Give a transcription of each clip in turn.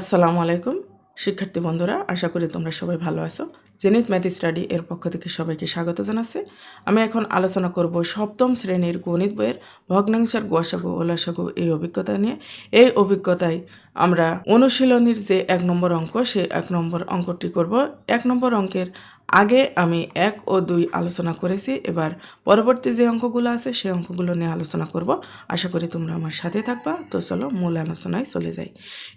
আসসালামু আলাইকুম শিক্ষার্থী বন্ধুরা আশা করি তোমরা সবাই ভালো আছো। জেনিত ম্যাথ স্টাডি এর পক্ষ থেকে সবাইকে স্বাগত জানাচ্ছি। আমি এখন আলোচনা করব সপ্তম শ্রেণির গণিত বইয়ের ভগ্নাংশের গোয়াসাগু ও লসাগু এই অভিজ্ঞতা নিয়ে। এই অভিজ্ঞতায় আমরা অনুশীলনীর যে এক নম্বর অঙ্ক সে এক নম্বর অঙ্কটি করব। এক নম্বর অঙ্কের আগে আমি এক ও দুই আলোচনা করেছি। এবার পরবর্তী যে অঙ্কগুলো আছে, সেই অঙ্কগুলো নিয়ে আলোচনা করব। আশা করি তোমরা আমার সাথে থাকবা। তো চলো মূল আলোচনায় চলে যাই।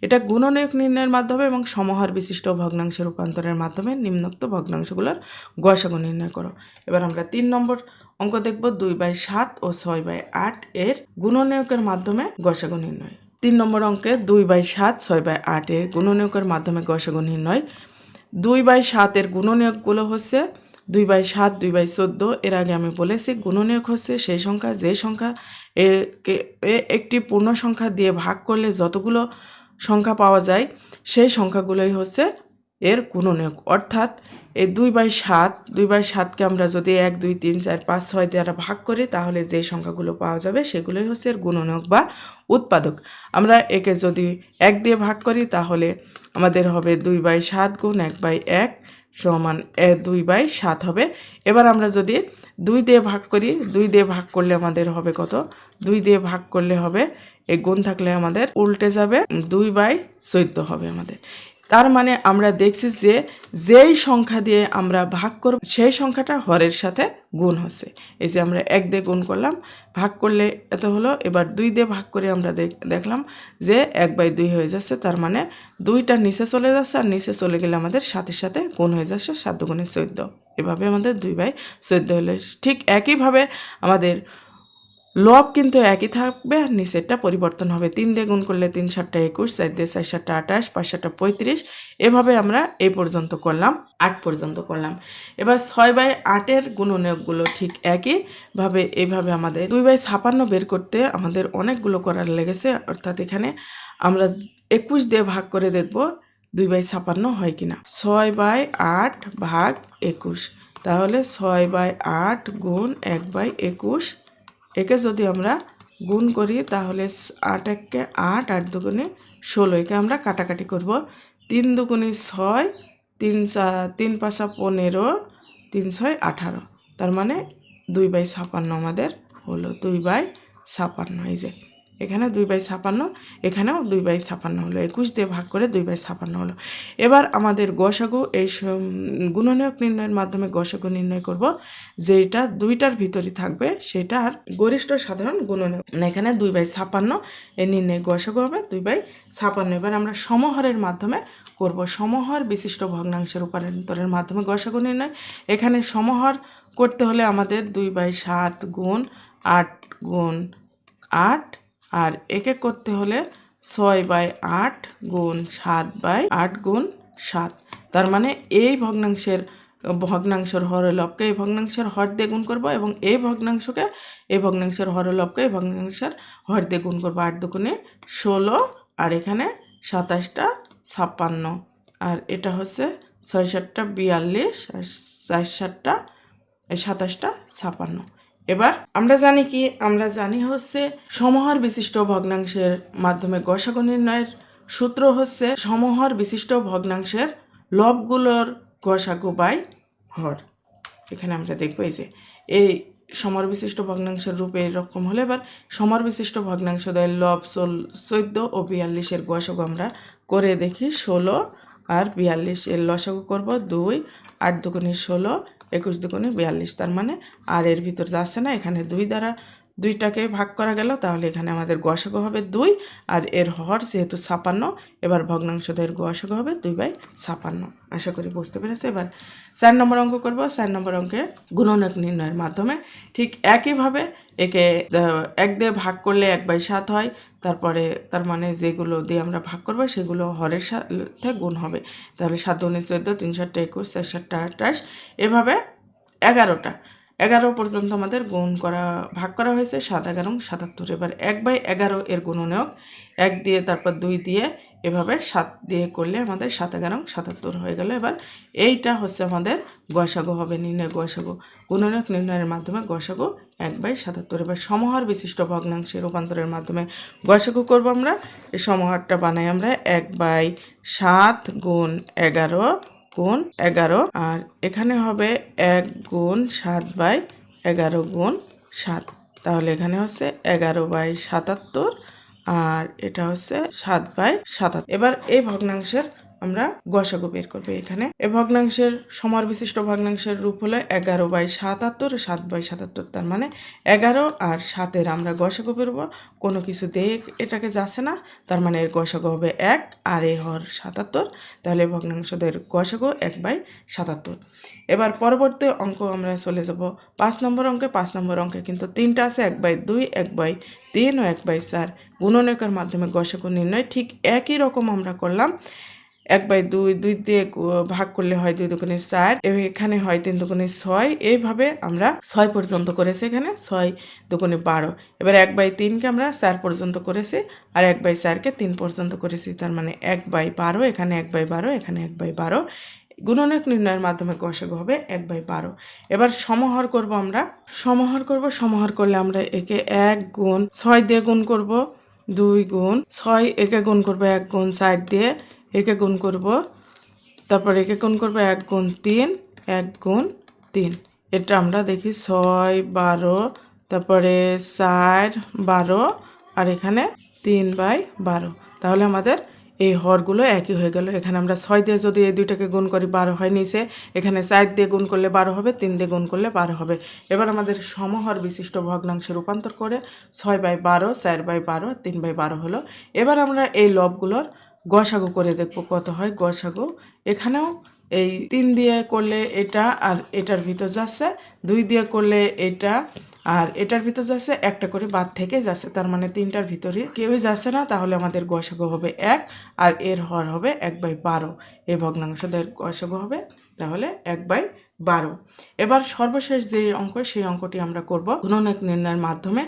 এটা গুণনীয়ক নির্ণয়ের মাধ্যমে এবং সমহার বিশিষ্ট ভগ্নাংশ রূপান্তরের মাধ্যমে নিম্নোক্ত ভগ্নাংশগুলোর গসাগু নির্ণয় করো। এবার আমরা তিন নম্বর অঙ্ক দেখব, দুই বাই সাত ও ছয় বাই আট এর গুণনীয়কের মাধ্যমে গসাগু নির্ণয়। তিন নম্বর অঙ্কে দুই বাই সাত, ছয় বাই আট এর গুণনীয়কের মাধ্যমে গসাগু নির্ণয়। দুই বাই সাতের গুণনীয়কগুলো হচ্ছে দুই বাই সাত, দুই বাই চোদ্দ। এর আগে আমি বলেছি গুণনীয়ক হচ্ছে সেই সংখ্যা, যে সংখ্যা এ একটি পূর্ণ সংখ্যা দিয়ে ভাগ করলে যতগুলো সংখ্যা পাওয়া যায়, সেই সংখ্যাগুলোই হচ্ছে এর গুণনীয়ক অর্থাৎ এই দুই বাই সাত, দুই বাই সাতকে আমরা যদি এক, দুই, তিন, চার, পাঁচ, ছয় দ্বারা ভাগ করি, তাহলে যে সংখ্যাগুলো পাওয়া যাবে সেগুলোই হচ্ছে এর গুণনীয়ক বা উৎপাদক। আমরা একে যদি এক দিয়ে ভাগ করি, তাহলে আমাদের হবে দুই বাই সাত গুণ এক বাই এক সমান এ দুই বাই সাত হবে। এবার আমরা যদি দুই দিয়ে ভাগ করি, দুই দিয়ে ভাগ করলে আমাদের হবে কত? দুই দিয়ে ভাগ করলে হবে এই গুণ থাকলে আমাদের উল্টে যাবে দুই বাই চোদ্দ হবে আমাদের। তার মানে আমরা দেখছি যে যেই সংখ্যা দিয়ে আমরা ভাগ করব, সেই সংখ্যাটা হরের সাথে গুণ হচ্ছে। এই যে আমরা এক দিয়ে গুণ করলাম, ভাগ করলে এত হলো, এবার দুই দিয়ে ভাগ করে আমরা দেখ- দেখলাম যে এক বাই দুই হয়ে যাচ্ছে, তার মানে দুইটা নিচে চলে যাচ্ছে, আর নিচে চলে গেলে আমাদের সাথে সাথে গুণ হয়ে যাচ্ছে সাত গুণে চোদ্দ। এভাবে আমাদের দুই বাই চোদ্দ হলে। ঠিক একইভাবে আমাদের লব কিন্তু একই থাকবে আর নিচেরটা পরিবর্তন হবে। তিন দিয়ে গুণ করলে তিন, সাতটা একুশ, চার দিয়ে চার সাতটা আঠাশ, পাঁচ, সাতটা পঁয়ত্রিশ। এভাবে আমরা এই পর্যন্ত করলাম, আট পর্যন্ত করলাম। এবার ছয় বাই আটের গুণনীয়কগুলো ঠিক একইভাবে এইভাবে আমাদের দুই বাই ছাপান্ন বের করতে আমাদের অনেকগুলো করার লেগেছে। অর্থাৎ এখানে আমরা একুশ দিয়ে ভাগ করে দেখব দুই বাই ছাপান্ন হয় কিনা। ছয় বাই আট ভাগ একুশ। তাহলে ছয় বাই আট গুণ এক বাই একুশ একে যদি আমরা গুণ করি, তাহলে আট এককে আট আট দুগুণে ষোলো। একে আমরা কাটাকাটি করব। তিন দুগুণে ছয়, তিন চা তিন পাঁচা পনেরো, তিন ছয় আঠারো। তার মানে দুই বাই ছাপান্ন আমাদের হলো দুই বাই ছাপান্ন। এই যে এখানে দুই বাই ছাপান্ন, এখানেও দুই বাই ছাপান্ন হলো। একুশ দিয়ে ভাগ করে দুই বাই ছাপান্ন হলো। এবার আমাদের গসাগু এই গুণনীয়ক নির্ণয়ের মাধ্যমে গসাগু নির্ণয় করব যেটা দুইটার ভিতরে থাকবে, সেটা আর গরিষ্ঠ সাধারণ গুণনীয়ক। মানে এখানে দুই বাই ছাপান্ন এই নির্ণয় গসাগু হবে দুই বাই ছাপান্ন। এবার আমরা সমহরের মাধ্যমে করব। সমহর বিশিষ্ট ভগ্নাংশের রূপান্তরের মাধ্যমে গসাগু নির্ণয়। এখানে সমহর করতে হলে আমাদের দুই বাই সাত গুণ আট গুণ আট আর একে করতে হলে ছয় বাই আট গুণ সাত বাই আট গুণ সাত। তার মানে এই ভগ্নাংশের ভগ্নাংশের হরলবকে এই ভগ্নাংশের হর দিয়ে গুণ করব এবং এই ভগ্নাংশকে এই ভগ্নাংশের হরলবকে এই ভগ্নাংশের হর দিয়ে গুণ করব আট দুগুণে ষোলো আর এখানে সাতাশটা ছাপ্পান্ন। আর এটা হচ্ছে ছয় সাতটা বিয়াল্লিশ আর চার সাতটা সাতাশটা ছাপান্ন এবার আমরা জানি কি? আমরা জানি হচ্ছে সমহার বিশিষ্ট ভগ্নাংশের মাধ্যমে গসাগু নির্ণয়ের সূত্র হচ্ছে সমহার বিশিষ্ট ভগ্নাংশের লবগুলোর গসাগু বাই হর। এখানে আমরা দেখব এই যে, এই সমর বিশিষ্ট ভগ্নাংশের রূপে এরকম হলে এবার সমর বিশিষ্ট ভগ্নাংশ দেয় লব চোল চোদ্দ ও বিয়াল্লিশের গসাগু আমরা করে দেখি ষোলো আর বিয়াল্লিশ এর লসাগু করব দুই, আট দুগুণে ষোলো একুশ দুগুণে বিয়াল্লিশ তার মানে আর এর ভিতর যাচ্ছে না এখানে দুই দ্বারা দুইটাকে ভাগ করা গেল, তাহলে এখানে আমাদের গসাগু হবে দুই, আর এর হর যেহেতু ছাপান্ন, এবার ভগ্নাংশদের গসাগু হবে দুই বাই ছাপান্ন। আশা করি বুঝতে পেরেছে? এবার চার নম্বর অঙ্ক করব। চার নম্বর অঙ্কে গুণনক নির্ণয়ের মাধ্যমে ঠিক একইভাবে একে এক দিয়ে ভাগ করলে এক বাই সাত হয়, তারপরে তার মানে যেগুলো দিয়ে আমরা ভাগ করব সেগুলো হরের সাথে গুণ হবে। তাহলে সাত দুগুণে চোদ্দ তিন সাতটা একুশ চার সাতটা আঠাশ, এভাবে এগারোটা। এগারো পর্যন্ত আমাদের গুণ করা, ভাগ করা হয়েছে সাত এগারো সাতাত্তর। এবার এক বাই এগারো এর গুণনীয়ক এক দিয়ে তারপর দুই দিয়ে এভাবে সাত দিয়ে করলে আমাদের সাত এগারো সাতাত্তর হয়ে গেল। এবার এইটা হচ্ছে আমাদের গসাগু হবে নির্ণয় গসাগু গুণনীয়ক নির্ণয়ের মাধ্যমে গসাগু এক বাই সাতাত্তর। এবার সমাহার বিশিষ্ট ভগ্নাংশে রূপান্তরের মাধ্যমে গসাগু করব আমরা। এই সমাহারটা বানাই আমরা এক বাই সাত গুণ এগারো গুণ এগারো, আর এখানে হবে এক গুণ সাত বাই এগারো গুণ সাত। তাহলে এখানে হচ্ছে এগারো বাই সাতাত্তর, আর এটা হচ্ছে সাত বাই সাতাত্তর। এবার এই ভগ্নাংশের আমরা গসাগু বের করব এখানে। এ ভগ্নাংশের সমার বিশিষ্ট ভগ্নাংশের রূপ হলো এগারো বাই সাতাত্তর, সাত বাই সাতাত্তর, তার মানে এগারো আর সাতের আমরা গসাগু বেরবো। কোনো কিছু দিয়ে এটাকে যাচ্ছে না, তার মানে এর গসাগু হবে এক আর এ হর সাতাত্তর। তাহলে ভগ্নাংশদের গসাগু এক বাই সাতাত্তর। এবার পরবর্তী অঙ্ক আমরা চলে যাব। পাঁচ নম্বর অঙ্কে, পাঁচ নম্বর অঙ্কে কিন্তু তিনটা আছে, এক বাই দুই, এক বাই তিন ও এক বাই চার। গুণনীয়কের মাধ্যমে গসাগু নির্ণয় ঠিক একই রকম আমরা করলাম। এক বাই দুই দুই দিয়ে ভাগ করলে হয় দুই দোকানে চার, এখানে হয় তিন দোকানে ছয়, এইভাবে আমরা ছয় পর্যন্ত করেছি এখানে, ছয় দোকানে বারো। এবার এক বাই তিনকে আমরা চার পর্যন্ত করেছি, আর এক বাই চারকে তিন পর্যন্ত করেছি, তার মানে এক বাই বারো, এখানে এক বাই বারো, এখানে এক বাই বারো। গুণনীয়ক নির্ণয়ের মাধ্যমে গসাগু হবে এক বাই বারো। এবার সমাহার করব আমরা, সমাহার করব, সমাহার করলে আমরা একে এক গুণ ছয় দিয়ে গুণ করব, দুই গুণ ছয়, একে গুণ করব এক গুণ চার দিয়ে একে গুণ করব। তারপর একে গুণ করব এক গুণ তিন, এক গুণ তিন। এটা আমরা দেখি ছয়, বারো, তারপরে চার, বারো, আর এখানে তিন বাই বারো। তাহলে আমাদের এই হরগুলো একই হয়ে গেল। এখানে আমরা ছয় দিয়ে যদি এই দুইটাকে গুণ করি, বারো হয় নিচে। এখানে চার দিয়ে গুণ করলে বারো হবে, তিন দিয়ে গুণ করলে বারো হবে। এবার আমাদের সমহর বিশিষ্ট ভগ্নাংশে রূপান্তর করে ছয় বাই বারো, চার বাই বারো, তিন বাই বারো হলো। এবার আমরা এই লবগুলোর গসাগু করে দেখব কত হয় গসাগু এখানেও এই তিন দিয়ে করলে এটা আর এটার ভিতর যাচ্ছে, দুই দিয়ে করলে এটা আর এটার ভিতর যাচ্ছে, একটা করে বাদ থেকে যাচ্ছে। তার মানে তিনটার ভিতরে কেউই যাচ্ছে না, তাহলে আমাদের গসাগু হবে এক আর এর হর হবে এক বাই বারো। এই ভগ্নাংশদের গসাগু হবে, তাহলে এক বাই বারো। এবার সর্বশেষ যে অঙ্ক, সেই অঙ্কটি আমরা করব। গুণনীয়ক নির্ণয়ের মাধ্যমে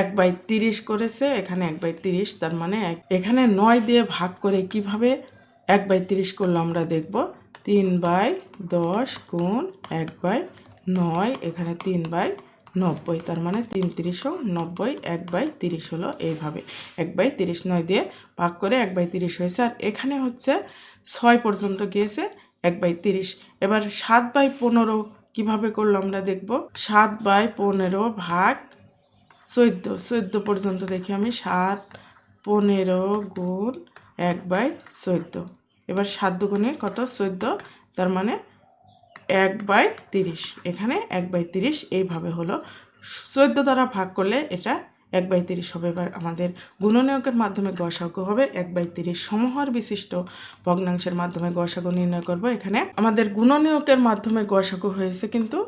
এক বাই তিরিশ করেছে, এখানে এক বাই তিরিশ, তার মানে এখানে নয় দিয়ে ভাগ করে কীভাবে এক বাই তিরিশ করল আমরা দেখব। তিন বাই দশ গুণ এক বাই নয়, এখানে তিন বাই নব্বই, তার মানে তিন তিরিশও নব্বই, এক বাই তিরিশ হলো এইভাবে। এক বাই তিরিশ নয় দিয়ে ভাগ করে এক বাই তিরিশ হয়েছে, আর এখানে হচ্ছে ছয় পর্যন্ত গিয়েছে এক বাই তিরিশ। এবার সাত বাই পনেরো কীভাবে করল আমরা দেখব। সাত বাই পনেরো ভাগ চোদ্দ। চোদ্দ পর্যন্ত দেখি আমি। সাত পনেরো গুণ এক বাই চোদ্দ। এবার সাত দুগুণে কত? চোদ্দ। তার মানে এক বাই তিরিশ। এখানে এক বাই তিরিশ এইভাবে হলো। চোদ্দ দ্বারা ভাগ করলে এটা এক বাই তিরিশ হবে। এবার আমাদের গুণনীয়কের মাধ্যমে গসাগু হবে। এক বাই তিরিশ সমহর বিশিষ্ট ভগ্নাংশের মাধ্যমে গসাগু নির্ণয় করব। এখানে আমাদের গুণনীয়কের মাধ্যমে গসাগু হয়েছে কিন্তু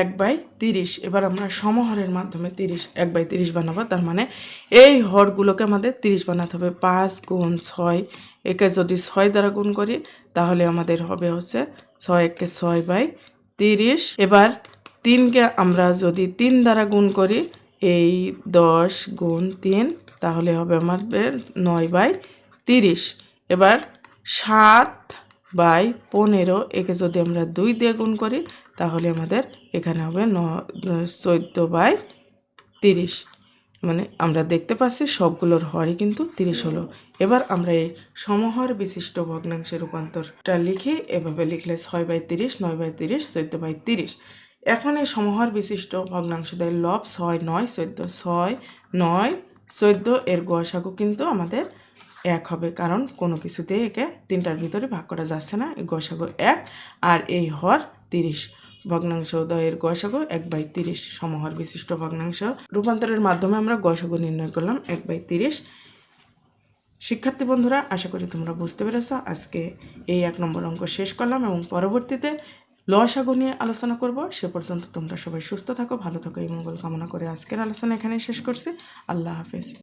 এক বাই তিরিশ। এবার আমরা সমহরের মাধ্যমে তিরিশ, এক বাই তিরিশ বানাবো। তার মানে এই হরগুলোকে আমাদের তিরিশ বানাতে হবে। পাঁচ গুণ ছয় একে যদি ছয় দ্বারা গুণ করি, তাহলে আমাদের হবে হচ্ছে ছয় একে ছয় বাই তিরিশ। এবার তিনকে আমরা যদি তিন দ্বারা গুণ করি এই দশ গুণ তিন, তাহলে হবে আমাদের নয় বাই তিরিশ। এবার সাত বাই পনেরো, একে যদি আমরা দুই দিয়ে গুণ করি, তাহলে আমাদের এখানে হবে ন, চোদ্দ বাই তিরিশ। মানে আমরা দেখতে পাচ্ছি সবগুলোর হরই কিন্তু তিরিশ হলো। এবার আমরা এই সমহর বিশিষ্ট ভগ্নাংশের রূপান্তরটা লিখি এভাবে লিখলে ছয় বাই তিরিশ, নয় বাই তিরিশ, চোদ্দ বাই তিরিশ। এখন সমহর বিশিষ্ট ভগ্নাংশদের লব ছয় নয় চোদ্দ, ছয় নয় চোদ্দ এর গসাগু কিন্তু আমাদের এক হবে, কারণ কোনো কিছুতে একে তিনটার ভিতরে ভাগ করা যাচ্ছে না। গসাগু এক আর এই হর তিরিশ। ভগ্নাংশ উদয়ের গসাগু এক বাই তিরিশ, সমহর বিশিষ্ট ভগ্নাংশ। রূপান্তরের মাধ্যমে আমরা গসাগু নির্ণয় করলাম এক বাই তিরিশ। শিক্ষার্থী বন্ধুরা, আশা করি তোমরা বুঝতে পেরেছ। আজকে এই এক নম্বর অঙ্ক শেষ করলাম এবং পরবর্তীতে লসাগু নিয়ে আলোচনা করব। সে পর্যন্ত তোমরা সবাই সুস্থ থাকো, ভালো থাকো, এই মঙ্গল কামনা করে আজকের আলোচনা এখানেই শেষ করছি। আল্লাহ হাফেজ।